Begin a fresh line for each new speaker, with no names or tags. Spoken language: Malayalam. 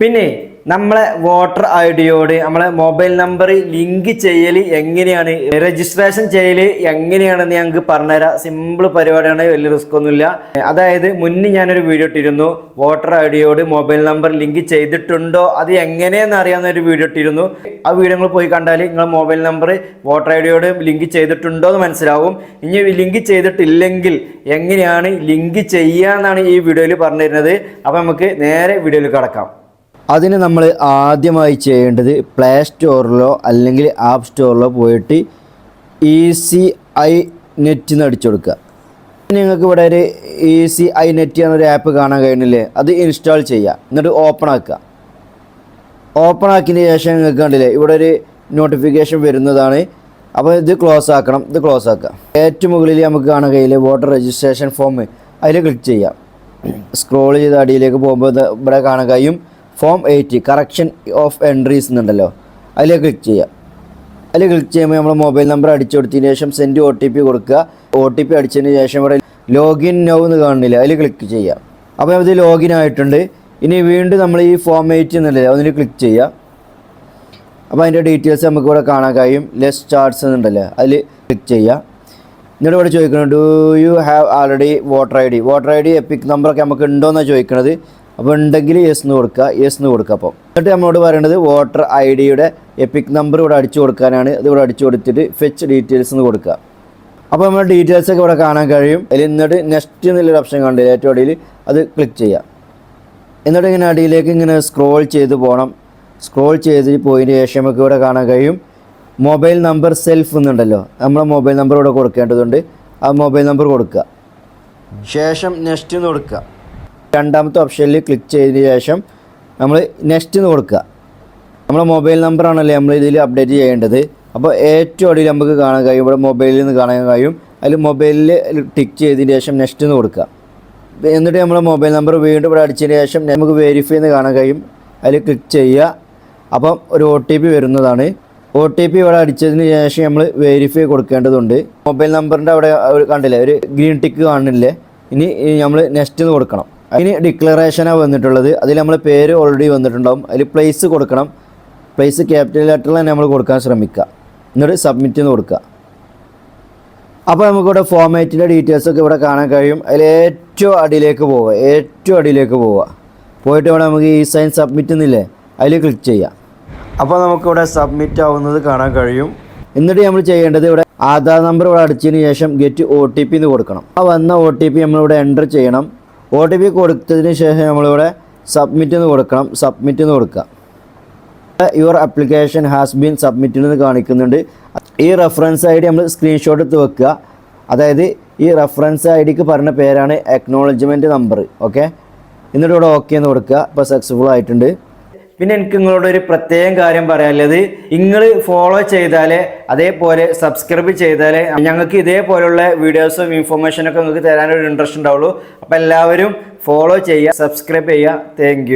പിന്നെ നമ്മളെ വോട്ടർ ഐ ഡിയോട് നമ്മളെ മൊബൈൽ നമ്പർ ലിങ്ക് ചെയ്യൽ എങ്ങനെയാണ് രജിസ്ട്രേഷൻ ചെയ്യൽ എങ്ങനെയാണെന്ന് ഞങ്ങൾക്ക് പറഞ്ഞുതരാം. സിമ്പിൾ പരിപാടിയാണ് വലിയ റിസ്ക് ഒന്നുമില്ല. അതായത് മുന്നേ ഞാനൊരു വീഡിയോ ഇട്ടിരുന്നു വോട്ടർ ഐ ഡിയോട് മൊബൈൽ നമ്പർ ലിങ്ക് ചെയ്തിട്ടുണ്ടോ അത് എങ്ങനെയെന്ന് അറിയാവുന്ന ഒരു വീഡിയോ ഇട്ടിരുന്നു. ആ വീഡിയോ പോയി കണ്ടാൽ നിങ്ങൾ മൊബൈൽ നമ്പർ വോട്ടർ ഐ ഡിയോട് ലിങ്ക് ചെയ്തിട്ടുണ്ടോ എന്ന് മനസ്സിലാവും. ഇനി ലിങ്ക് ചെയ്തിട്ടില്ലെങ്കിൽ എങ്ങനെയാണ് ലിങ്ക് ചെയ്യാന്നാണ് ഈ വീഡിയോയിൽ പറഞ്ഞിരുന്നത് അപ്പോൾ നമുക്ക് നേരെ വീഡിയോയിൽ കടക്കാം. അതിന് നമ്മൾ ആദ്യമായി ചെയ്യേണ്ടത് പ്ലേ സ്റ്റോറിലോ അല്ലെങ്കിൽ ആപ്പ് സ്റ്റോറിലോ പോയിട്ട് ഇ സി ഐ നെറ്റ് എന്ന് അടിച്ചു കൊടുക്കുക. നിങ്ങൾക്ക് ഇവിടെ ഒരു ഇ സി ഐ നെറ്റ് എന്നൊരു ആപ്പ് കാണാൻ കഴിയുന്നില്ലേ അത് ഇൻസ്റ്റാൾ ചെയ്യുക. എന്നിട്ട് ഓപ്പൺ ആക്കുക. ഓപ്പൺ ആക്കിയതിന് ശേഷം നിങ്ങൾക്ക് കണ്ടില്ലേ? ഇവിടെ ഒരു നോട്ടിഫിക്കേഷൻ വരുന്നതാണ്. അപ്പോൾ ഇത് ക്ലോസ് ആക്കണം. ഇത് ക്ലോസ് ആക്കുക. ഏറ്റവും മുകളിൽ നമുക്ക് കാണാൻ കഴിയില്ലേ? വോട്ടർ രജിസ്ട്രേഷൻ ഫോം അതിൽ ക്ലിക്ക് ചെയ്യാം സ്ക്രോൾ ചെയ്ത് അടിയിലേക്ക് പോകുമ്പോൾ ഇവിടെ കാണാൻ കഴിയും. Form eight correction of entries എന്നുണ്ടല്ലോ. അതിൽ ക്ലിക്ക് ചെയ്യാം അതിൽ ക്ലിക്ക് ചെയ്യുമ്പോൾ നമ്മൾ മൊബൈൽ നമ്പർ അടിച്ചു കൊടുത്തതിന് ശേഷം സെൻഡ് ഒ ടി പി കൊടുക്കുക. ഒ ടി പി അടിച്ചതിന് ശേഷം ഇവിടെ ലോഗിൻ നോ എന്ന് കാണുന്നില്ല. അതിൽ ക്ലിക്ക് ചെയ്യാം അപ്പോൾ അത് ലോഗിൻ ആയിട്ടുണ്ട്. ഇനി വീണ്ടും നമ്മൾ ഈ ഫോം എയ്റ്റ് എന്നുണ്ടല്ലോ അതിൽ ക്ലിക്ക് ചെയ്യുക. അപ്പോൾ അതിന്റെ ഡീറ്റെയിൽസ് നമുക്ക് ഇവിടെ കാണാൻ കഴിയും. ലെസ് ചാർട്സ് എന്നുണ്ടല്ലേ അതിൽ ക്ലിക്ക് ചെയ്യുക. എന്നിട്ട് ഇവിടെ ചോദിക്കുന്നത് do you have already voter I D voter I D EPIC നമ്പറൊക്കെ നമുക്ക് ഉണ്ടോയെന്നാണ് ചോദിക്കുന്നത്. അപ്പോൾ ഉണ്ടെങ്കിൽ യെസ് എന്ന് കൊടുക്കുക യെസ് എന്ന് കൊടുക്കുക അപ്പോൾ എന്നിട്ട് നമ്മളോട് പറയേണ്ടത് വോട്ടർ ഐ ഡിയുടെ എപ്പിക് നമ്പർ ഇവിടെ അടിച്ചു കൊടുക്കാനാണ്. അത് ഇവിടെ അടിച്ചു കൊടുത്തിട്ട് ഫെച്ച് ഡീറ്റെയിൽസ് എന്ന് കൊടുക്കുക. അപ്പോൾ നമ്മൾ ഡീറ്റെയിൽസ് ഒക്കെ ഇവിടെ കാണാൻ കഴിയും. അതിൽ എന്നിട്ട് നെക്സ്റ്റ് എന്നുള്ളൊരു ഓപ്ഷൻ കണ്ടില്ല? ഏറ്റവും അടിയിൽ അത് ക്ലിക്ക് ചെയ്യുക. എന്നിട്ട് ഇങ്ങനെ അടിയിലേക്ക് ഇങ്ങനെ സ്ക്രോൾ ചെയ്ത് പോകണം. സ്ക്രോൾ ചെയ്ത് പോയതിന് ശേഷം നമുക്ക് ഇവിടെ കാണാൻ കഴിയും. മൊബൈൽ നമ്പർ സെൽഫ് എന്നുണ്ടല്ലോ. നമ്മളെ മൊബൈൽ നമ്പർ ഇവിടെ കൊടുക്കേണ്ടതുണ്ട്. ആ മൊബൈൽ നമ്പർ കൊടുക്കുക. ശേഷം നെക്സ്റ്റ് എന്ന് കൊടുക്കുക. രണ്ടാമത്തെ ഓപ്ഷനിൽ ക്ലിക്ക് ചെയ്തതിന് ശേഷം നമ്മൾ നെക്സ്റ്റ് എന്ന് കൊടുക്കുക. നമ്മുടെ മൊബൈൽ നമ്പറാണല്ലേ നമ്മൾ ഇതിൽ അപ്ഡേറ്റ് ചെയ്യേണ്ടത്. അപ്പോൾ ഏറ്റവും അടിയിൽ നമുക്ക് കാണാൻ കഴിയും ഇവിടെ മൊബൈലിൽ നിന്ന് കാണാൻ കഴിയും. അതിൽ മൊബൈലിൽ ടിക്ക് ചെയ്തതിന് ശേഷം നെക്സ്റ്റ് എന്ന് കൊടുക്കുക. എന്നിട്ട് നമ്മൾ മൊബൈൽ നമ്പർ വീണ്ടും ഇവിടെ അടിച്ചതിന് ശേഷം നമുക്ക് വെരിഫൈ എന്ന് കാണാൻ കഴിയും. അതിൽ ക്ലിക്ക് ചെയ്യുക. അപ്പം ഒരു ഒ ടി പി വരുന്നതാണ്. ഒ ടി പി ഇവിടെ അടിച്ചതിന് ശേഷം നമ്മൾ വെരിഫൈ കൊടുക്കേണ്ടതുണ്ട്. മൊബൈൽ നമ്പറിന്റെ അവിടെ കണ്ടില്ലേ? ഒരു ഗ്രീൻ ടിക്ക് കാണുന്നില്ലേ? ഇനി നമ്മൾ നെക്സ്റ്റ് എന്ന് കൊടുക്കണം. അതിന് ഡിക്ലറേഷനാണ് വന്നിട്ടുള്ളത്. അതിൽ നമ്മൾ പേര് ഓൾറെഡി വന്നിട്ടുണ്ടാവും. അതിൽ പ്ലേസ് കൊടുക്കണം. പ്ലേസ് ക്യാപിറ്റൽ ലെറ്ററിൽ തന്നെ നമ്മൾ കൊടുക്കാൻ ശ്രമിക്കുക. എന്നിട്ട് സബ്മിറ്റ് എന്ന് കൊടുക്കുക. അപ്പോൾ നമുക്കിവിടെ ഫോമാറ്റിന്റെ ഡീറ്റെയിൽസൊക്കെ ഇവിടെ കാണാൻ കഴിയും. അതിൽ ഏറ്റവും അടിയിലേക്ക് പോവുക. ഏറ്റവും അടിയിലേക്ക് പോവുക. പോയിട്ട് ഇവിടെ നമുക്ക് ഈ സൈൻ സബ്മിറ്റ് എന്നില്ലേ അതിൽ ക്ലിക്ക് ചെയ്യാം അപ്പോൾ നമുക്കിവിടെ സബ്മിറ്റ് ആവുന്നത് കാണാൻ കഴിയും. എന്നിട്ട് നമ്മൾ ചെയ്യേണ്ടത് ഇവിടെ ആധാർ നമ്പർ ഇവിടെ അടിച്ചതിന് ശേഷം ഗെറ്റ് ഒ ടി പി എന്ന് കൊടുക്കണം. ആ വന്ന ഒ ടി പി നമ്മളിവിടെ എന്റർ ചെയ്യണം. ഒ ടി പി കൊടുത്തതിന് ശേഷം നമ്മളിവിടെ സബ്മിറ്റ് എന്ന് കൊടുക്കണം. സബ്മിറ്റ് എന്ന് കൊടുക്കുക. Your application has been submitted എന്ന് കാണിക്കുന്നുണ്ട്. ഈ റെഫറൻസ് ഐ ഡി നമ്മൾ സ്ക്രീൻഷോട്ട് എടുത്ത് വെക്കുക. അതായത് ഈ റെഫറൻസ് ഐ ഡിക്ക് പറഞ്ഞ പേരാണ് അക്നോളജ്മെന്റ് നമ്പർ ഓക്കെ എന്നിട്ട് ഇവിടെ ഓക്കെ എന്ന് കൊടുക്കുക. ഇപ്പോൾ സക്സസ്ഫുൾ ആയിട്ടുണ്ട്. പിന്നെ എനിക്ക് നിങ്ങളോട് ഒരു പ്രത്യേകം കാര്യം പറയാനുള്ളത്. നിങ്ങൾ ഫോളോ ചെയ്താലേ അതേപോലെ സബ്സ്ക്രൈബ് ചെയ്താലേ ഞങ്ങൾക്ക് ഇതേപോലുള്ള വീഡിയോസും ഇൻഫർമേഷനൊക്കെ നിങ്ങൾക്ക് തരാനൊരു ഇൻട്രസ്റ്റ് ഉണ്ടാവുള്ളൂ. അപ്പോൾ എല്ലാവരും ഫോളോ ചെയ്യുക സബ്സ്ക്രൈബ് ചെയ്യുക. താങ്ക്